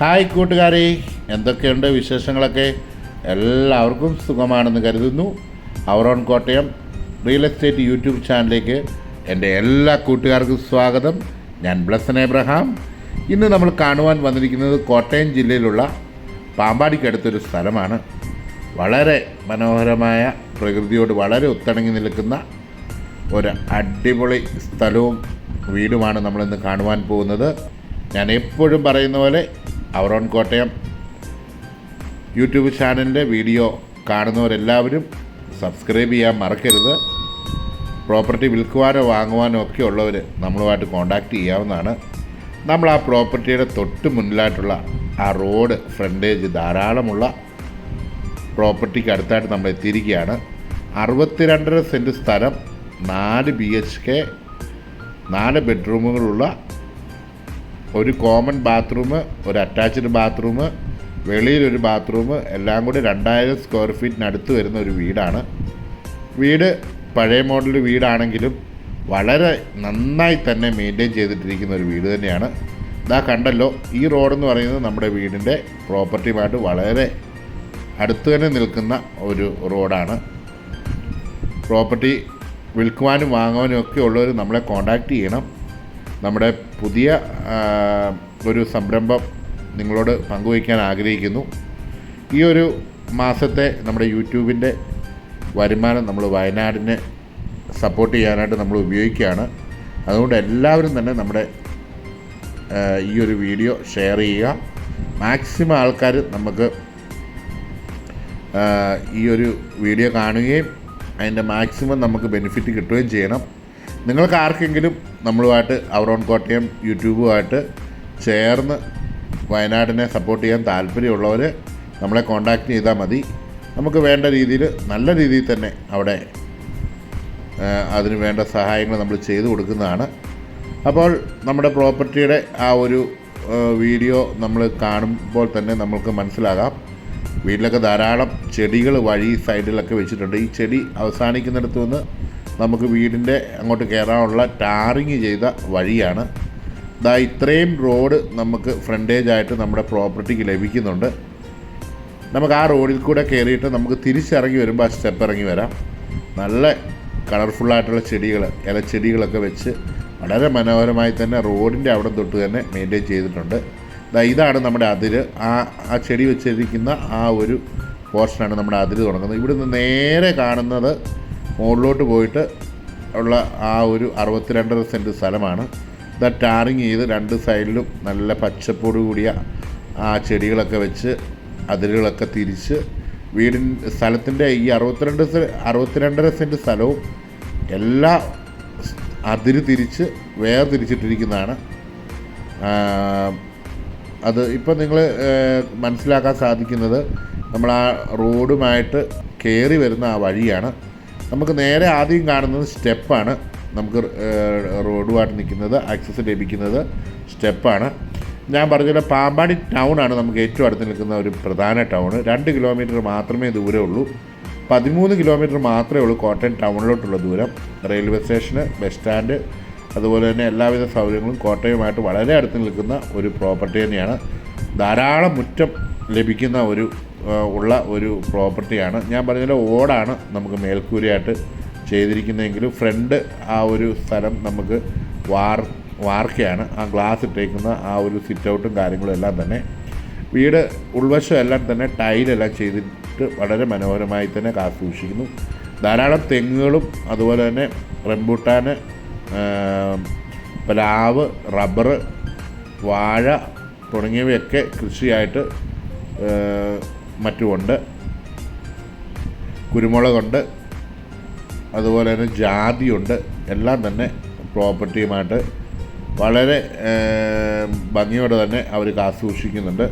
Hi കൂട്ടുകാരെ എന്തൊക്കെയുണ്ട് വിശേഷങ്ങളൊക്കെ? എല്ലാവർക്കും സുഖമാണെന്ന് കരുതുന്നു. Our own Kottayam real estate YouTube ചാനലിലേക്ക് എന്റെ എല്ലാ കൂട്ടുകാർക്കും സ്വാഗതം. ഞാൻ ബ്ലസൻ എബ്രഹാം. ഇന്ന് നമ്മൾ കാണുവാൻ വന്നിരിക്കുന്നത് കോട്ടയം ജില്ലയിലുള്ള പാമ്പാടിക്കടുത്തൊരു സ്ഥലമാണ്. വളരെ മനോഹരമായ പ്രകൃതിയോട് വളരെ ഒത്തിണങ്ങി നിൽക്കുന്ന ഒരു അടിപൊളി സ്ഥലവും വീടുമാണ് നമ്മളിന്ന് കാണുവാൻ പോകുന്നത്. ഞാൻ എപ്പോഴും പറയുന്ന പോലെ അവറോൺ കോട്ടയം. യൂട്യൂബ് ചാനലിന്റെ വീഡിയോ കാണുന്നവരെല്ലാവരും സബ്സ്ക്രൈബ് ചെയ്യാൻ മറക്കരുത്. പ്രോപ്പർട്ടി വിൽക്കുവാനോ വാങ്ങുവാനോ ഒക്കെ ഉള്ളവർ നമ്മളുമായിട്ട് കോണ്ടാക്റ്റ് ചെയ്യാവുന്നതാണ്. നമ്മൾ ആ പ്രോപ്പർട്ടിയുടെ തൊട്ട് മുന്നിലായിട്ടുള്ള ആ റോഡ് ഫ്രണ്ടേജ് ധാരാളമുള്ള പ്രോപ്പർട്ടിക്ക് അടുത്തായിട്ട് നമ്മൾ എത്തിയിരിക്കുകയാണ്. അറുപത്തിരണ്ടര സെന്റ് സ്ഥലം നാല് ബി എച്ച് കെ നാല് ബെഡ്റൂമുകളുള്ള ഒരു കോമൺ ബാത്റൂം ഒരു അറ്റാച്ച്ഡ് ബാത്റൂം വെളിയിലൊരു ബാത്റൂം എല്ലാം കൂടി രണ്ടായിരം സ്ക്വയർ ഫീറ്റിനടുത്ത് വരുന്ന ഒരു വീടാണ്. വീട് പഴയ മോഡൽ വീടാണെങ്കിലും വളരെ നന്നായി തന്നെ മെയിന്റെയിൻ ചെയ്തിട്ടിരിക്കുന്ന ഒരു വീട് തന്നെയാണ്. ഇതാ കണ്ടല്ലോ ഈ റോഡെന്ന് പറയുന്നത് നമ്മുടെ വീടിന്റെ പ്രോപ്പർട്ടിയുമായിട്ട് വളരെ അടുത്ത് തന്നെ നിൽക്കുന്ന ഒരു റോഡാണ് പ്രോപ്പർട്ടി വിൽക്കുവാനും വാങ്ങുവാനും ഒക്കെ ഉള്ളവർ നമ്മളെ കോണ്ടാക്റ്റ് ചെയ്യണം. നമ്മുടെ പുതിയ ഒരു സംരംഭം നിങ്ങളോട് പങ്കുവയ്ക്കാൻ ആഗ്രഹിക്കുന്നു. ഈ ഒരു മാസത്തെ നമ്മുടെ യൂട്യൂബിന്റെ വരുമാനം നമ്മൾ വയനാടിനെ സപ്പോർട്ട് ചെയ്യാനായിട്ട് നമ്മൾ ഉപയോഗിക്കുകയാണ്. അതുകൊണ്ട് എല്ലാവരും തന്നെ നമ്മുടെ ഈ ഒരു വീഡിയോ ഷെയർ ചെയ്യുക. മാക്സിമം ആൾക്കാർ നമുക്ക് ഈ ഒരു വീഡിയോ കാണുകയും അതിന്റെ മാക്സിമം നമുക്ക് ബെനിഫിറ്റ് കിട്ടുകയും ചെയ്യണം. നിങ്ങൾക്ക് ആർക്കെങ്കിലും നമ്മളുമായിട്ട് അവറോൺ കോട്ടയം യൂട്യൂബുമായിട്ട് ചേർന്ന് വയനാടിനെ സപ്പോർട്ട് ചെയ്യാൻ താല്പര്യമുള്ളവർ നമ്മളെ കോണ്ടാക്റ്റ് ചെയ്താൽ മതി. നമുക്ക് വേണ്ട രീതിയിൽ നല്ല രീതിയിൽ തന്നെ അവിടെ അതിന് വേണ്ട സഹായങ്ങൾ നമ്മൾ ചെയ്തു കൊടുക്കുന്നതാണ്. അപ്പോൾ നമ്മുടെ പ്രോപ്പർട്ടിയുടെ ആ ഒരു വീഡിയോ നമ്മൾ കാണുമ്പോൾ തന്നെ നമ്മൾക്ക് മനസ്സിലാകാം. വീട്ടിലൊക്കെ ധാരാളം ചെടികൾ വഴി സൈഡിലൊക്കെ വെച്ചിട്ടുണ്ട്. ഈ ചെടി അവസാനിക്കുന്നിടത്തു നിന്ന് നമുക്ക് വീടിന്റെ അങ്ങോട്ട് കയറാനുള്ള ടാറിങ് ചെയ്ത വഴിയാണ്. ദാ ഇത്രയും റോഡ് നമുക്ക് ഫ്രണ്ടേജ് ആയിട്ട് നമ്മുടെ പ്രോപ്പർട്ടിക്ക് ലഭിക്കുന്നുണ്ട്. നമുക്ക് ആ റോഡിൽ കൂടെ കയറിയിട്ട് നമുക്ക് തിരിച്ചിറങ്ങി വരുമ്പോൾ ആ സ്റ്റെപ്പ് ഇറങ്ങി വരാം. നല്ല കളർഫുള്ളായിട്ടുള്ള ചെടികൾ ഇലച്ചെടികളൊക്കെ വെച്ച് വളരെ മനോഹരമായി തന്നെ റോഡിന്റെ അവിടെ തൊട്ട് തന്നെ മെയിന്റെയിൻ ചെയ്തിട്ടുണ്ട്. ഇതാണ് നമ്മുടെ അതിര്. ആ ആ ചെടി വെച്ചിരിക്കുന്ന ആ ഒരു പോർഷനാണ് നമ്മുടെ അതിര് തുടങ്ങുന്നത്. ഇവിടുന്ന് നേരെ കാണുന്നത് മുകളിലോട്ട് പോയിട്ട് ഉള്ള ആ ഒരു അറുപത്തിരണ്ടര സെന്റ് സ്ഥലമാണ്. ഇതാ ടാറിങ് ചെയ്ത് രണ്ട് സൈഡിലും നല്ല പച്ചപ്പോട് കൂടിയ ആ ചെടികളൊക്കെ വെച്ച് അതിരുകളൊക്കെ തിരിച്ച് വീടിൻ സ്ഥലത്തിന്റെ ഈ അറുപത്തിരണ്ട് അറുപത്തിരണ്ടര സെന്റ് സ്ഥലവും എല്ലാ അതിര് തിരിച്ച് വേർതിരിച്ചിട്ടിരിക്കുന്നതാണ്. അത് ഇപ്പം നിങ്ങൾ മനസ്സിലാക്കാൻ സാധിക്കുന്നത് നമ്മൾ ആ റോഡുമായിട്ട് കയറി വരുന്ന ആ വഴിയാണ്. നമുക്ക് നേരെ ആദ്യം കാണുന്നത് സ്റ്റെപ്പാണ്. നമുക്ക് റോഡുമായിട്ട് നിൽക്കുന്നത് ആക്സസ് ലഭിക്കുന്നത് സ്റ്റെപ്പാണ്. ഞാൻ പറഞ്ഞ പാമ്പാടി ടൗണാണ് നമുക്ക് ഏറ്റവും അടുത്ത് നിൽക്കുന്ന ഒരു പ്രധാന ടൗൺ രണ്ട് കിലോമീറ്റർ മാത്രമേ ദൂരമുള്ളൂ പതിമൂന്ന് കിലോമീറ്റർ മാത്രമേ ഉള്ളൂ കോട്ടയം ടൗണിലോട്ടുള്ള ദൂരം. റെയിൽവേ സ്റ്റേഷന് ബസ് സ്റ്റാൻഡ് അതുപോലെ തന്നെ എല്ലാവിധ സൗകര്യങ്ങളും കോട്ടയവുമായിട്ട് വളരെ അടുത്ത് നിൽക്കുന്ന ഒരു പ്രോപ്പർട്ടി തന്നെയാണ്. ധാരാളം മുറ്റം ലഭിക്കുന്ന ഒരു ഉള്ള ഒരു പ്രോപ്പർട്ടിയാണ്. ഞാൻ പറഞ്ഞ ഓടാണ് നമുക്ക് മേൽക്കൂരയായിട്ട് ചെയ്തിരിക്കുന്നതെങ്കിലും ഫ്രണ്ട് ആ ഒരു സ്ഥലം നമുക്ക് വാർ വാർക്കയാണ്. ആ ഗ്ലാസ് ഇട്ടേക്കുന്ന ആ ഒരു സിറ്റ് ഔട്ടും കാര്യങ്ങളും എല്ലാം തന്നെ. വീട് ഉൾവശം എല്ലാം തന്നെ ടൈലെല്ലാം ചെയ്തിട്ട് വളരെ മനോഹരമായി തന്നെ കാത്തുസൂക്ഷിക്കുന്നു. ധാരാളം തെങ്ങുകളും അതുപോലെ തന്നെ റംബൂട്ടാന് പ്ലാവ് റബ്ബർ വാഴ തുടങ്ങിയവയൊക്കെ കൃഷിയായിട്ട് മറ്റുമുണ്ട്. കുരുമുളകുണ്ട്. അതുപോലെ തന്നെ ജാതിയുണ്ട്. എല്ലാം തന്നെ പ്രോപ്പർട്ടിയുമായിട്ട് വളരെ ഭംഗിയോടെ തന്നെ അവർ കാസൂക്ഷിക്കുന്നുണ്ട് സൂക്ഷിക്കുന്നുണ്ട്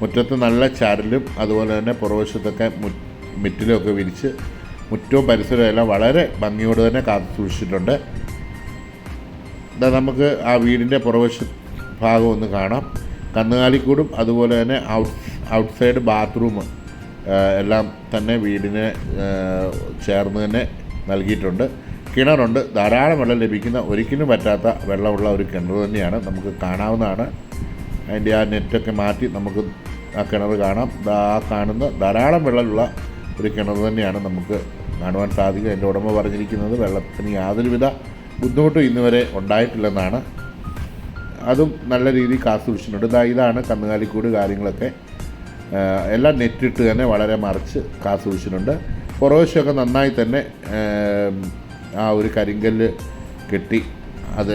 മുറ്റത്ത് നല്ല ചരലും അതുപോലെ തന്നെ പുറവശത്തൊക്കെ മു മിറ്റിലൊക്കെ വിരിച്ച് മുറ്റവും പരിസരവും എല്ലാം വളരെ ഭംഗിയോട് തന്നെ കാത്തു സൂക്ഷിച്ചിട്ടുണ്ട് ഇതാ നമുക്ക് ആ വീടിന്റെ പുറവശ ഭാഗം ഒന്ന് കാണാം. കന്നുകാലിക്കൂടും അതുപോലെ തന്നെ ഔട്ട് ഔട്ട്സൈഡ് ബാത്റൂം എല്ലാം തന്നെ വീടിനെ ചേർന്ന് തന്നെ നൽകിയിട്ടുണ്ട്. കിണറുണ്ട്. ധാരാളം വെള്ളം ലഭിക്കുന്ന ഒരിക്കലും പറ്റാത്ത വെള്ളമുള്ള ഒരു കിണർ തന്നെയാണ്. നമുക്ക് കാണാവുന്നതാണ്. അതിന്റെ ആ നെറ്റൊക്കെ മാറ്റി നമുക്ക് ആ കിണർ കാണാം. ആ കാണുന്ന ധാരാളം വെള്ളമുള്ള ഒരു കിണർ തന്നെയാണ് നമുക്ക് കാണുവാൻ സാധിക്കുക. എന്റെ ഉടമ പറഞ്ഞിരിക്കുന്നത് വെള്ളത്തിന് യാതൊരുവിധ ബുദ്ധിമുട്ടും ഇന്ന് വരെ ഉണ്ടായിട്ടില്ലെന്നാണ്. അതും നല്ല രീതിയിൽ കാത്തുസൂക്ഷിച്ചിട്ടുണ്ട്. ഇതാ ഇതാണ് കന്നുകാലിക്കൂട് കാര്യങ്ങളൊക്കെ. എല്ലാം നെറ്റിട്ട് തന്നെ വളരെ മറിച്ച് കാത്തുസൂക്ഷിച്ചിട്ടുണ്ട് പുറവശമൊക്കെ നന്നായി തന്നെ ആ ഒരു കരിങ്കല്ല് കെട്ടി അത്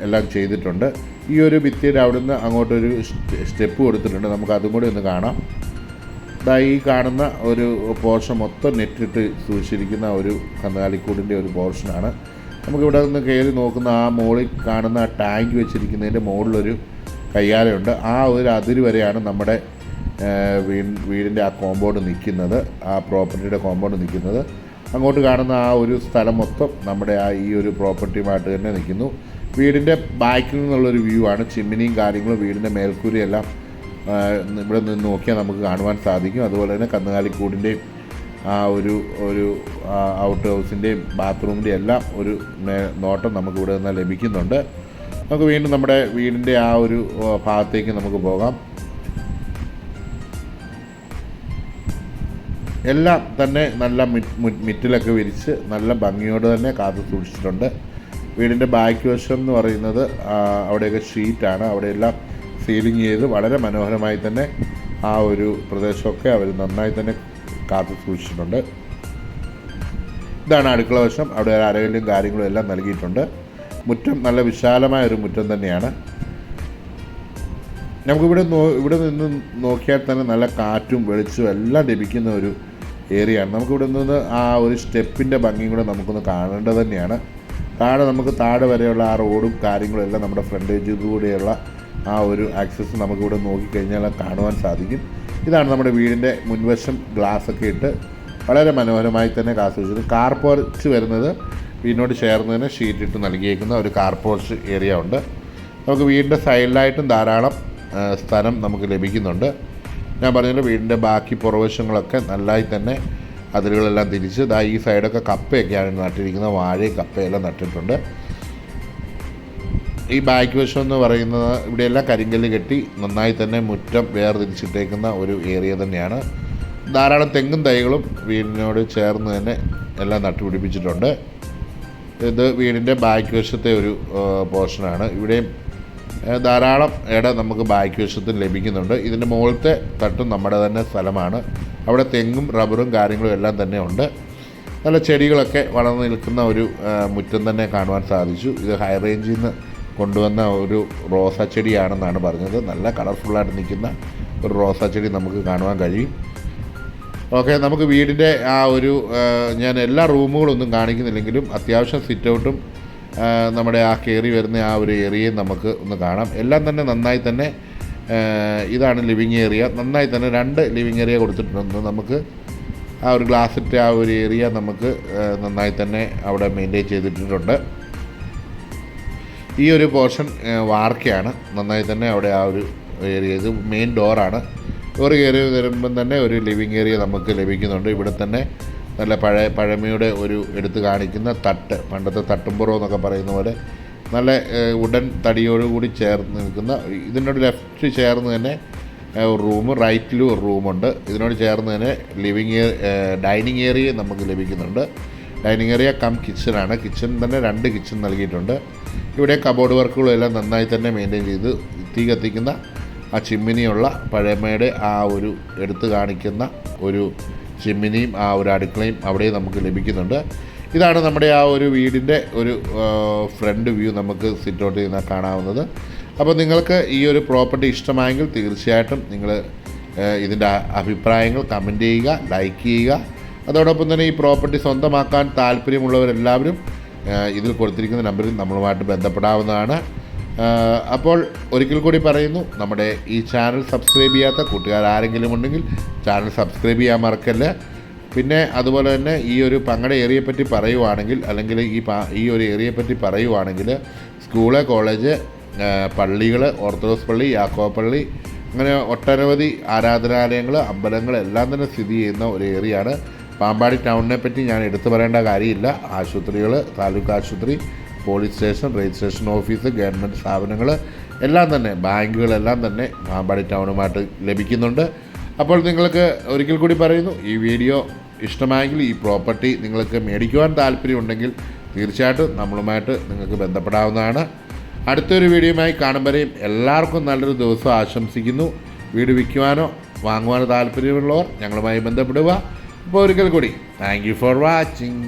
എല്ലാം ചെയ്തിട്ടുണ്ട്. ഈ ഒരു ഭിത്തിയുടെ അവിടുന്ന് അങ്ങോട്ടൊരു സ്റ്റെ- സ്റ്റെപ്പ് കൊടുത്തിട്ടുണ്ട്. നമുക്ക് അതും കൂടി ഒന്ന് കാണാം. ഇതാ ഈ കാണുന്ന ഒരു പോർഷൻ മൊത്തം നെറ്റിട്ട് സൂക്ഷിച്ചിരിക്കുന്ന ഒരു കന്നുകാലിക്കൂടിന്റെ ഒരു പോർഷനാണ്. നമുക്കിവിടെ നിന്ന് കയറി നോക്കുന്ന ആ മുകളിൽ കാണുന്ന ടാങ്ക് വെച്ചിരിക്കുന്നതിന്റെ മുകളിലൊരു കയ്യാലയുണ്ട്. ആ ഒരു അതിര് വരെയാണ് നമ്മുടെ ഏഹ്, വീ വീടിന്റെ ആ കോമ്പൗണ്ട് നിൽക്കുന്നത് ആ പ്രോപ്പർട്ടിയുടെ കോമ്പൗണ്ട് നിൽക്കുന്നത്. അങ്ങോട്ട് കാണുന്ന ആ ഒരു സ്ഥലം മൊത്തം നമ്മുടെ ആ ഈ ഒരു പ്രോപ്പർട്ടിയുമായിട്ട് തന്നെ നിൽക്കുന്നു. വീടിന്റെ ബാക്കിൽ നിന്നുള്ളൊരു വ്യൂ ആണ്. ചിമ്മിനിയും കാര്യങ്ങളും വീടിന്റെ മേൽക്കൂരയെല്ലാം ഇവിടെ നിന്ന് നോക്കിയാൽ നമുക്ക് കാണുവാൻ സാധിക്കും. അതുപോലെ തന്നെ കന്നുകാലിക്കൂടിന്റെയും ആ ഒരു ഒരു ഔട്ട് ഹൗസിന്റെയും ബാത്റൂമിന്റെയും എല്ലാം ഒരു നോട്ടം നമുക്ക് ഇവിടെ നിന്ന് ലഭിക്കുന്നുണ്ട്. നമുക്ക് വീണ്ടും നമ്മുടെ വീടിന്റെ ആ ഒരു ഭാഗത്തേക്ക് നമുക്ക് പോകാം. എല്ലാം തന്നെ നല്ല മിറ്റ് മുറ്റ് മിറ്റിലൊക്കെ വിരിച്ച് നല്ല ഭംഗിയോട് തന്നെ കാത്തു സൂക്ഷിച്ചിട്ടുണ്ട്. വീടിന്റെ ബാക്ക് വശം എന്ന് പറയുന്നത് അവിടെയൊക്കെ ഷീറ്റാണ്. അവിടെയെല്ലാം സീലിംഗ് ചെയ്ത് വളരെ മനോഹരമായി തന്നെ ആ ഒരു പ്രദേശമൊക്കെ അവർ നന്നായി തന്നെ കാത്തു സൂക്ഷിച്ചിട്ടുണ്ട്. ഇതാണ് അടുക്കള വശം. അവിടെ ഒരു അരകല്ലും കാര്യങ്ങളും എല്ലാം നൽകിയിട്ടുണ്ട്. മുറ്റം നല്ല വിശാലമായ ഒരു മുറ്റം തന്നെയാണ്. നമുക്കിവിടെ നോ ഇവിടെ നിന്ന് നോക്കിയാൽ തന്നെ നല്ല കാറ്റും വെളിച്ചവും എല്ലാം ലഭിക്കുന്ന ഒരു ഏരിയയാണ് നമുക്കിവിടെ നിന്ന് ആ ഒരു സ്റ്റെപ്പിന്റെ ഭംഗിയും കൂടെ നമുക്കൊന്ന് കാണേണ്ടത് തന്നെയാണ്. താഴെ നമുക്ക് താഴെ വരെയുള്ള ആ റോഡും കാര്യങ്ങളും എല്ലാം നമ്മുടെ ഫ്രണ്ടേജിലൂടെയുള്ള ആ ഒരു ആക്സസ് നമുക്കിവിടെ നോക്കിക്കഴിഞ്ഞാൽ കാണുവാൻ സാധിക്കും. ഇതാണ് നമ്മുടെ വീടിന്റെ മുൻവശം ഗ്ലാസ് ഒക്കെ ഇട്ട് വളരെ മനോഹരമായി തന്നെ ആസ്വദിച്ചത് കാർ പോർച്ച് വരുന്നത് വീടിനോട് ചേർന്ന് തന്നെ ഷീറ്റ് ഇട്ട് നൽകിയേക്കുന്ന ഒരു കാർ പോർച്ച് ഏരിയ ഉണ്ട്. നമുക്ക് വീടിന്റെ സൈഡിലായിട്ടും ധാരാളം സ്ഥലം നമുക്ക് ലഭിക്കുന്നുണ്ട്. ഞാൻ പറഞ്ഞല്ലോ വീടിന്റെ ബാക്കി പുറവശങ്ങളൊക്കെ നല്ലതായി തന്നെ അതിലുകളെല്ലാം തിരിച്ച് ദാ ഈ സൈഡൊക്കെ കപ്പയൊക്കെയാണ് നട്ടിരിക്കുന്നത് വാഴയും കപ്പയെല്ലാം നട്ടിട്ടുണ്ട്. ഈ ബാക്ക് വശം എന്ന് പറയുന്നത് ഇവിടെയെല്ലാം കരിങ്കല്ല് കെട്ടി നന്നായി തന്നെ മുറ്റം വേർതിരിച്ചിട്ടേക്കുന്ന ഒരു ഏരിയ തന്നെയാണ്. ധാരാളം തെങ്ങും തൈകളും വീടിനോട് ചേർന്ന് തന്നെ എല്ലാം നട്ടുപിടിപ്പിച്ചിട്ടുണ്ട്. ഇത് വീടിന്റെ ബാക്ക് വശത്തെ ഒരു പോർഷനാണ്. ഇവിടെയും ധാരാളം ഇട നമുക്ക് ബാക്ക് വശത്തും ലഭിക്കുന്നുണ്ട്. ഇതിന്റെ മുകളിലത്തെ തട്ടും നമ്മുടെ തന്നെ സ്ഥലമാണ്. അവിടെ തെങ്ങും റബ്ബറും കാര്യങ്ങളും എല്ലാം തന്നെ ഉണ്ട്. നല്ല ചെടികളൊക്കെ വളർന്നു നിൽക്കുന്ന ഒരു മുറ്റം തന്നെ കാണുവാൻ സാധിച്ചു. ഇത് ഹൈ റേഞ്ചിൽ നിന്ന് കൊണ്ടുവന്ന ഒരു റോസാ ചെടിയാണെന്നാണ് പറഞ്ഞത്. നല്ല കളർഫുള്ളായിട്ട് നിൽക്കുന്ന ഒരു റോസാ ചെടി നമുക്ക് കാണുവാൻ കഴിയും. ഓക്കെ നമുക്ക് വീടിന്റെ ആ ഒരു ഞാൻ എല്ലാ റൂമുകളൊന്നും കാണിക്കുന്നില്ലെങ്കിലും അത്യാവശ്യം സിറ്റ് ഔട്ടും നമ്മുടെ ആ കയറി വരുന്ന ആ ഒരു ഏരിയയും നമുക്ക് ഒന്ന് കാണാം. എല്ലാം തന്നെ നന്നായി തന്നെ ഇതാണ് ലിവിങ് ഏരിയ നന്നായി തന്നെ രണ്ട് ലിവിങ് ഏരിയ കൊടുത്തിട്ടുണ്ട് നമുക്ക്. ആ ഒരു ഗ്ലാസിന്റെ ആ ഒരു ഏരിയ നമുക്ക് നന്നായി തന്നെ അവിടെ മെയിന്റെയിൻ ചെയ്തിട്ടുണ്ട്. ഈ ഒരു പോർഷൻ വാർക്കയാണ്. നന്നായി തന്നെ അവിടെ ആ ഒരു ഏരിയ ഇത് മെയിൻ ഡോറാണ് ഡോർ കയറി വരുമ്പം തന്നെ ഒരു ലിവിങ് ഏരിയ നമുക്ക് ലഭിക്കുന്നുണ്ട്. ഇവിടെ തന്നെ നല്ല പഴയ പഴമയുടെ ഒരു എടുത്തു കാണിക്കുന്ന തട്ട് പണ്ടത്തെ തട്ടുംപുറം എന്നൊക്കെ പറയുന്ന പോലെ നല്ല ഉടൻ തടിയോടുകൂടി ചേർന്ന് നിൽക്കുന്ന ഇതിനോട് ലെഫ്റ്റ് ചേർന്ന് തന്നെ ഒരു റൂം റൈറ്റിലും ഒരു റൂമുണ്ട്. ഇതിനോട് ചേർന്ന് തന്നെ ലിവിങ് ഡൈനിങ് ഏരിയ നമുക്ക് ലഭിക്കുന്നുണ്ട്. ഡൈനിങ് ഏരിയ കം കിച്ചണാണ് കിച്ചൺ തന്നെ രണ്ട് കിച്ചൺ നൽകിയിട്ടുണ്ട്. ഇവിടെ കബോർഡ് വർക്കുകളും എല്ലാം നന്നായി തന്നെ മെയിന്റെയിൻ ചെയ്ത് തീ കത്തിക്കുന്ന ആ ചിമ്മിനിയുള്ള പഴമയുടെ ആ ഒരു എടുത്തു കാണിക്കുന്ന ഒരു ചിമ്മിനിയും ആ ഒരു അടുക്കളയും അവിടെ നമുക്ക് ലഭിക്കുന്നുണ്ട്. ഇതാണ് നമ്മുടെ ആ ഒരു വീടിന്റെ ഒരു ഫ്രണ്ട് വ്യൂ നമുക്ക് സിറ്റ് ഔട്ട് ചെയ്യുന്ന കാണാവുന്നത്. അപ്പോൾ നിങ്ങൾക്ക് ഈ ഒരു പ്രോപ്പർട്ടി ഇഷ്ടമായെങ്കിൽ തീർച്ചയായിട്ടും നിങ്ങൾ ഇതിന്റെ അഭിപ്രായങ്ങൾ കമന്റ് ചെയ്യുക ലൈക്ക് ചെയ്യുക. അതോടൊപ്പം തന്നെ ഈ പ്രോപ്പർട്ടി സ്വന്തമാക്കാൻ താല്പര്യമുള്ളവരെല്ലാവരും ഇതിൽ കൊടുത്തിരിക്കുന്ന നമ്പറിൽ നമ്മളുമായിട്ട് ബന്ധപ്പെടാവുന്നതാണ്. അപ്പോൾ ഒരിക്കൽ കൂടി പറയുന്നു നമ്മുടെ ഈ ചാനൽ സബ്സ്ക്രൈബ് ചെയ്യാത്ത കൂട്ടുകാർ ആരെങ്കിലും ഉണ്ടെങ്കിൽ ചാനൽ സബ്സ്ക്രൈബ് ചെയ്യാൻ മറക്കല്ല. പിന്നെ അതുപോലെ തന്നെ ഈ ഒരു പങ്കട ഏരിയയെ പറ്റി പറയുവാണെങ്കിൽ അല്ലെങ്കിൽ ഈ ഈ ഒരു ഏരിയയെ പറ്റി പറയുവാണെങ്കിൽ സ്കൂൾ കോളേജ് പള്ളികൾ ഓർത്തഡോക്സ് പള്ളി യാക്കോപ്പള്ളി അങ്ങനെ ഒട്ടനവധി ആരാധനാലയങ്ങൾ അമ്പലങ്ങൾ എല്ലാം തന്നെ സ്ഥിതി ചെയ്യുന്ന ഒരു ഏരിയയാണ് പാമ്പാടി ടൗണിനെ പറ്റി ഞാൻ എടുത്തു പറയേണ്ട കാര്യമില്ല. ആശുപത്രികൾ താലൂക്ക് ആശുപത്രി police station registration office government സ്ഥാപനങ്ങൾ എല്ലാം തന്നെ ബാങ്കുകളെല്ലാം തന്നെ പാമ്പാടി ടൗണുമായിട്ട് ലഭിക്കുന്നുണ്ട്. അപ്പോൾ നിങ്ങൾക്ക് ഒരിക്കൽ കൂടി പറയുന്നു ഈ വീഡിയോ ഇഷ്ടമായെങ്കിൽ ഈ പ്രോപ്പർട്ടി നിങ്ങൾക്ക് മേടിക്കുവാൻ താല്പര്യമുണ്ടെങ്കിൽ തീർച്ചയായിട്ടും നമ്മളുമായിട്ട് നിങ്ങൾക്ക് ബന്ധപ്പെടാവുന്നതാണ്. അടുത്തൊരു വീഡിയോയുമായി കാണുമ്പോഴേയും എല്ലാവർക്കും നല്ലൊരു ദിവസം ആശംസിക്കുന്നു. വീട് വിൽക്കുവാനോ വാങ്ങുവാനോ താല്പര്യമുള്ളവർ ഞങ്ങളുമായി ബന്ധപ്പെടുക. അപ്പോൾ ഒരിക്കൽ കൂടി താങ്ക് ഫോർ വാച്ചിങ്